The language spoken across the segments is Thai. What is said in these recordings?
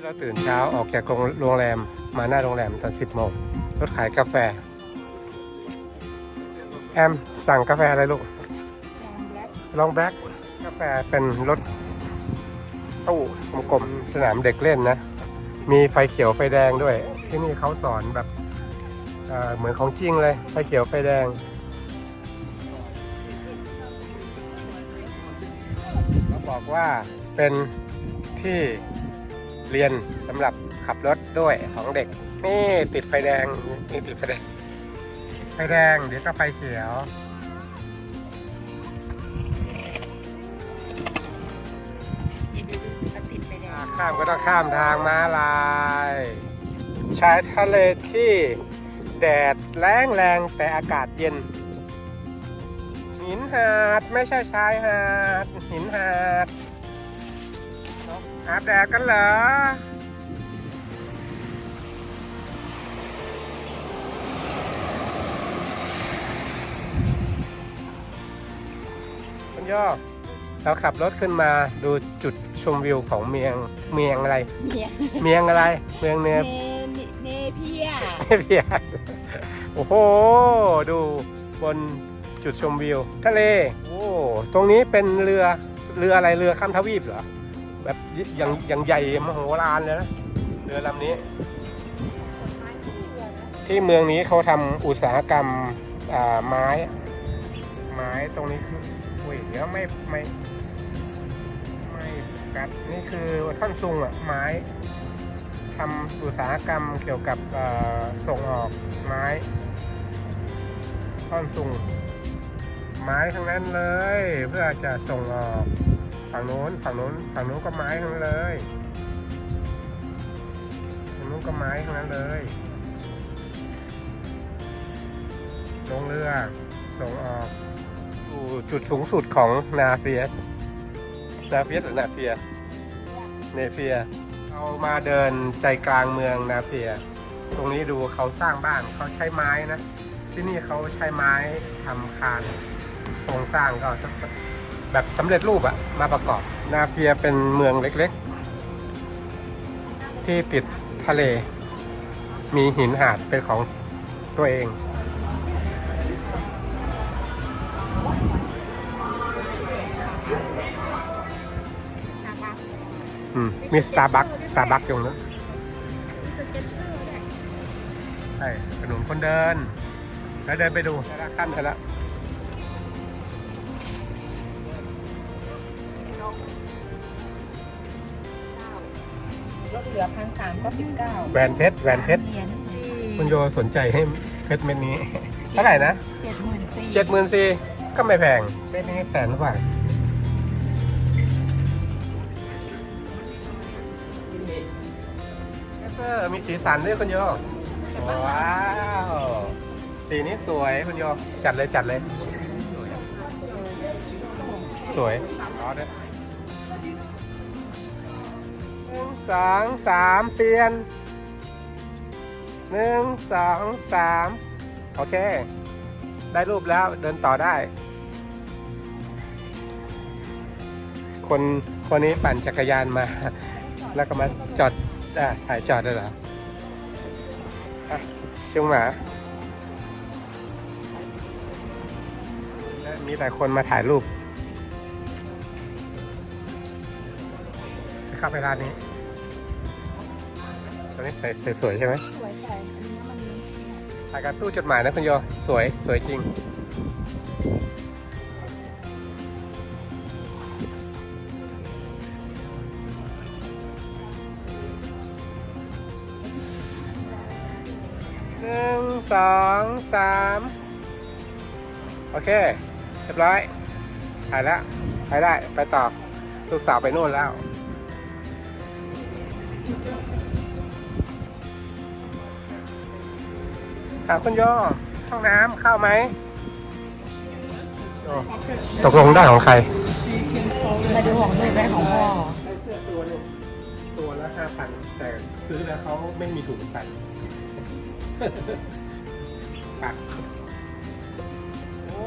ที่เราตื่นเช้าออกจากโรงแรมมาหน้าโรงแรมตอน 10โมงรถขายกาแฟ แอมสั่งกาแฟอะไรลูกลองแบล็กกาแฟเป็นรถตู้กลมๆสนามเด็กเล่นนะ มีไฟเขียวไฟแดงด้วย ที่นี่เขาสอนแบบเเหมือนของจริงเลย ไฟเขียวไฟแดงเขาบอกว่าเป็นที่ เรียนสำหรับขับรถด้วยของเด็ก นี่ติดไฟแดงนี่ติดไฟแดงไฟแดงเดี๋ยวก็ไฟเขียวข้ามก็ต้องข้ามทางม้าลาย ชายทะเลที่แดดแรงแรงแต่อากาศเย็น หินหาดไม่ใช่ชายหาด หินหาด อาบแดดกันเหรอคุณย่อเราขับรถขึ้นมาดูจุดชมวิวของเมียงเมียงอะไรเนี่ยเมียงอะไร เมืองเนเนปเนเพียเพียสโอ้โห ดูบนจุดชมวิว ทะเล โอ้ ตรงนี้เป็นเรือเรืออะไรเรือข้ามทวีปเหรอ แบบอย่างอย่างใหญ่มโหฬารเลยนะเรือลำนี้ ที่เมืองนี้เขาทำอุตสาหกรรมอ่าไม้ ไม้ตรงนี้คืออุ้ยเดี๋ยวไม่ไม่ไม่กัดนี่คือท่อนซุงอะไม้ทำอุตสาหกรรมเกี่ยวกับส่งออกไม้ ท่อนซุงไม้ทั้งนั้นเลยเพื่อจะส่งออก ฝั่งโน้นฝั่งโน้นฝั่งโน้นก็ไม้ทั้งนั้นเลยฝั่งโน้นก็ไม้ทั้งนั้นเลยลงเรือส่งออกสู่จุดสูงสุดของนาเฟียสนาเฟียสหรือนาเฟียเนเฟียเรามาเดินใจกลางเมืองนาเฟีย ตรงนี้ดูเขาสร้างบ้านเขาใช้ไม้นะ ที่นี่เขาใช้ไม้ทำคานโครงสร้างก็ แบบสำเร็จรูปอะมาประกอบ นาเฟียเป็นเมืองเล็กๆ ที่ติดทะเล มีหินหาดเป็นของตัวเอง อืม มีสตาร์บัคสตาร์บัคอยู่นะใช่ถนนคนเดิน แล้วเดินไปดูแล้วขั้นไปแล้ว ลดเหลือพันสามก็สิบเก้าแหวนเพชรแหวนเพชร เหรียญสี่คุณโยสนใจให้เพชรเม็ดนี้ เท่าไหร่นะเจ็ดหมื่นสี่เจ็ดหมื่นสี่ก็ไม่แพงเม็ดนี้แสนกว่าเซอร์มีสีสันด้วยคุณโย ว้าว สีนี้สวยคุณโย จัดเลยจัดเลย สวยรอด้วยหนึ่ง สองสามเปลี่ยนหนึ่งสองสามโอเค ได้รูปแล้วเดินต่อได้ คนคนนี้ปั่นจักรยานมา แล้วก็มาจอดอะถ่ายจอดได้เหรออะเชียงหมามีหลายคนมาถ่ายรูปเข้าไปร้านนี้ ตอนนี้ใส่สวยๆใช่ไหมสวยใส่อันนี้มันมีถ่ายกับตู้จดหมายนะคุณโยสวยสวยจริงหนึ่งสองสามโอเค เรียบร้อยถ่ายแล้วไปได้ ไปต่อ ลูกสาวไปนู่นแล้ว ถามคุณโยห้องน้ำเข้าไหมโอ้ตกลงได้ของใคร มาดูของหนูได้ของพ่อได้เสื้อตัวหนึงตัวละห้าพันแต่ซื้อแล้วเขาไม่มีถุงใส่ปักโอ้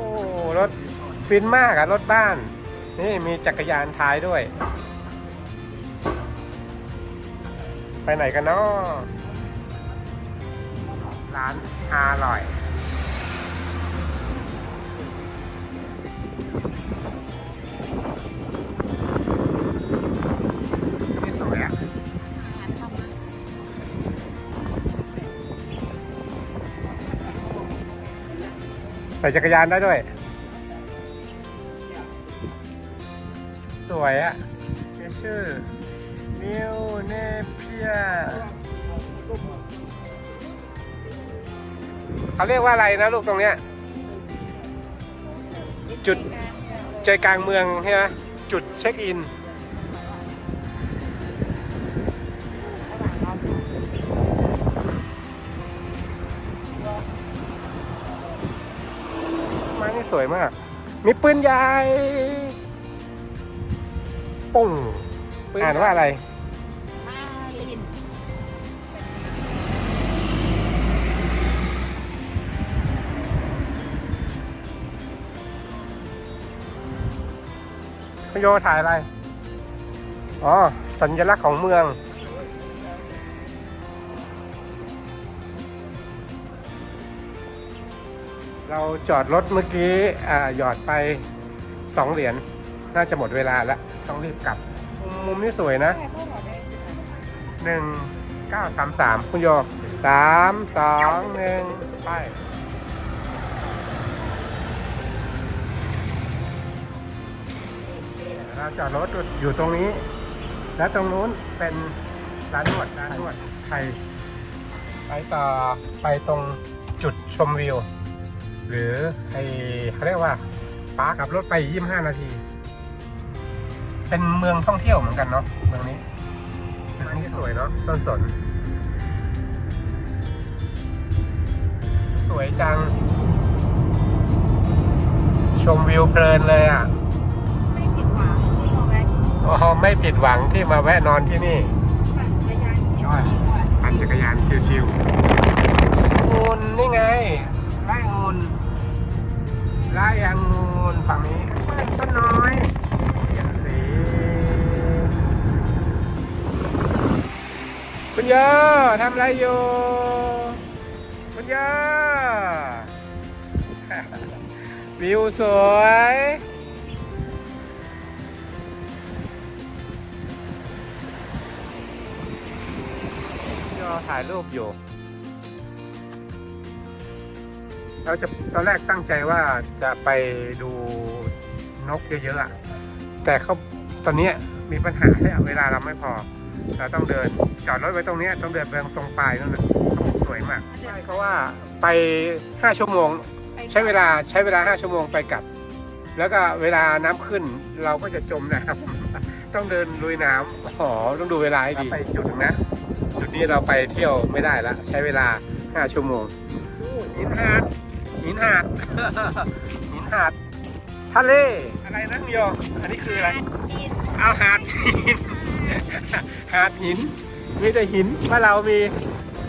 รถฟินมากอะรถบ้าน นี่มีจักรยานท้ายด้วย ไปไหนกันเนาะร้านอร่อย นี่สวยอะใส่จักรยานได้ด้วย สวยอะชื่อมิวเนเปีย เขาเรียกว่าอะไรนะลูกตรงเนี้ย จุด ใจกลางเมืองใช่ไหมจุดเช็คอินไม้นี่สวยมาก มีปืนใหญ่ปุ้งอ่านว่าอะไร โยถ่ายอะไร อ๋อ สัญลักษณ์ของเมือง เราจอดรถเมื่อกี้อ่าหยอดไปสองเหรียญ น่าจะหมดเวลาแล้ว ต้องรีบกลับ มุมนี้สวยนะหนึ่งเก้าสามสามคุณโยสามสองหนึ่งไป เราจอดรถอยู่ตรงนี้ และตรงนู้นเป็นร้านนวดร้านนวดไทยไปต่อไปตรงจุดชมวิว หรือไอเขาเรียกว่าป้าขับรถไป25นาที เป็นเมืองท่องเที่ยวเหมือนกันเนาะเมืองนี้จุดนี้สวยเนาะต้นสน สวยจัง ชมวิวเพลินเลยอะ ไม่ผิดหวังที่มาแวะนอนที่นี่ปั่นจักรยานชิวๆดีกว่าปั่นจักรยานชิวๆงูนนี่ไงไล่งูนไล่ยางงูนฝั่งนี้ต้นน้อยเปลี่ยนสีคุณโยทำอะไรอยู่คุณโยวิวสวย ก็ถ่ายรูปอยู่ เราจะตอนแรกตั้งใจว่าจะไปดูนกเยอะๆอะแต่เขาตอนเนี้ยมีปัญหาที่เวลาเราไม่พอ เราต้องเดินจอดรถไว้ตรงเนี้ยต้องเดินไปตรงปลายนั่นแหละสวยมากใช่เพราะว่าไป 5 ชั่วโมง ใช้เวลาใช้เวลา 5 ชั่วโมงไปกลับ แล้วก็เวลาน้ำขึ้นเราก็จะจมน้ำต้องเดินลุยน้ำอ๋อต้องดูเวลาให้ดีไปจุดหนึงนะจุด นี้เราไปเที่ยวไม่ได้ละใช้เวลา 5 ชั่วโมงหินหาดหินหาดหินหาดทะเลอะไรนะคุณโยอันนี้คืออะไรดินเอาหาดหินหาดหินมีแต่หินบ้านเรามี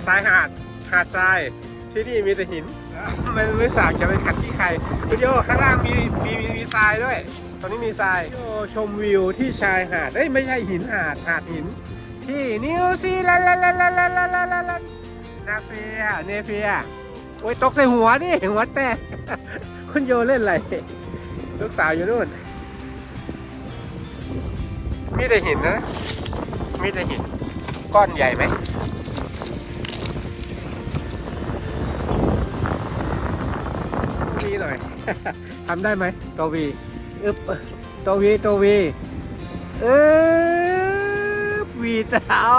ทรายหาดหาดทรายที่นี่มีแต่หินมันไม่สากจะไปขัดที่ใครคุณโยข้างล่างมีมีมีมีทรายด้วยตรงนี้มีทรายโยชมวิวที่ชายหาดเอ้ยไม่ใช่หินหาดหาดหิน ที่นิวซีแลนด์นาเฟียเนเฟียโอ้ยตกใส่หัวนี่หัวแตกคุณโยเล่นอะไรลูกสาวอยู่นู่น มีแต่หินนะ มีแต่หิน ก้อนใหญ่ไหมมีหน่อยทำได้ไหมตัวีอึบตัววีตัววีเออ วีดเอา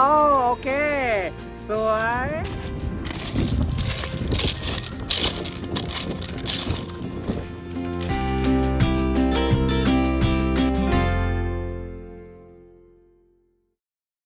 โอเค สวย